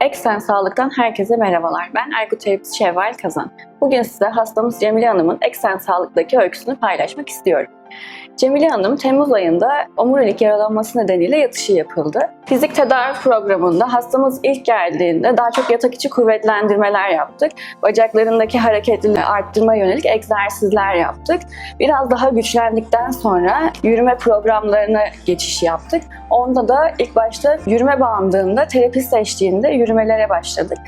Eksen Sağlık'tan herkese merhabalar. Ben ergoterapist Şevval Kazan. Bugün size hastamız Cemile Hanım'ın Eksen Sağlık'taki öyküsünü paylaşmak istiyorum. Cemile Hanım Temmuz ayında omurilik yaralanması nedeniyle yatışı yapıldı. Fizik tedavi programında hastamız ilk geldiğinde daha çok yatak içi kuvvetlendirmeler yaptık. Bacaklarındaki hareketliliği arttırma yönelik egzersizler yaptık. Biraz daha güçlendikten sonra yürüme programlarına geçiş yaptık. Onda da ilk başta yürüme bandında terapist eşliğinde yürümelere başladık.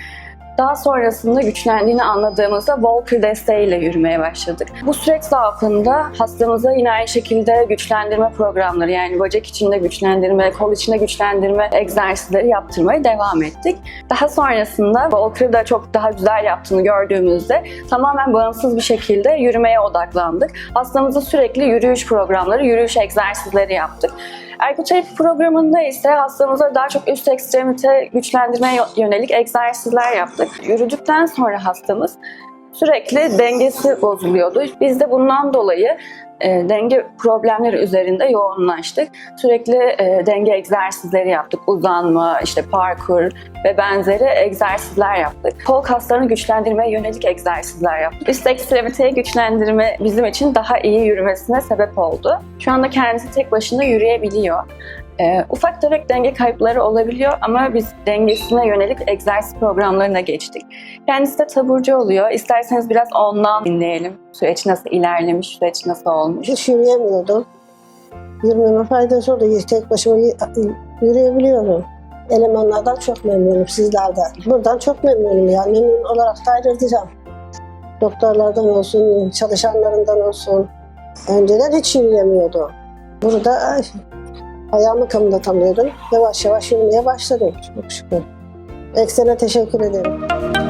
Daha sonrasında güçlendiğini anladığımızda Walker desteğiyle yürümeye başladık. Bu süreç zarfında hastamıza yine aynı şekilde güçlendirme programları yani bacak içinde güçlendirme, kol içinde güçlendirme egzersizleri yaptırmaya devam ettik. Daha sonrasında Walker'ı da çok daha güzel yaptığını gördüğümüzde tamamen bağımsız bir şekilde yürümeye odaklandık. Hastamıza sürekli yürüyüş programları, yürüyüş egzersizleri yaptık. Ergoterapi programında ise hastamıza daha çok üst ekstremite güçlendirme yönelik egzersizler yaptık. Yürüdükten sonra hastamız sürekli dengesi bozuluyordu. Biz de bundan dolayı e, denge problemleri üzerinde yoğunlaştık. Sürekli e, denge egzersizleri yaptık. Uzanma, işte parkur ve benzeri egzersizler yaptık. Kol kaslarını güçlendirmeye yönelik egzersizler yaptık. Üst ekstremiteyi güçlendirme bizim için daha iyi yürümesine sebep oldu. Şu anda kendisi tek başına yürüyebiliyor. E, ufak tefek denge kayıpları olabiliyor ama biz dengesine yönelik egzersiz programlarına geçtik. Kendisi de taburcu oluyor. İsterseniz biraz ondan dinleyelim. Süreç nasıl ilerlemiş, süreç nasıl olmuş. Hiç yürüyemiyordum. Yürümeme faydası oldu. Tek başıma yürüyebiliyorum. Elemanlardan çok memnunum sizlerden. Buradan çok memnunum yani memnun olarak da ayrılacağım. Doktorlardan olsun, çalışanlarından olsun. Önceden hiç yürüyemiyordum. Burada ayağımı kımıldatamıyordum. Yavaş yavaş yürümeye başladım. Çok şükür. Eksene teşekkür ederim.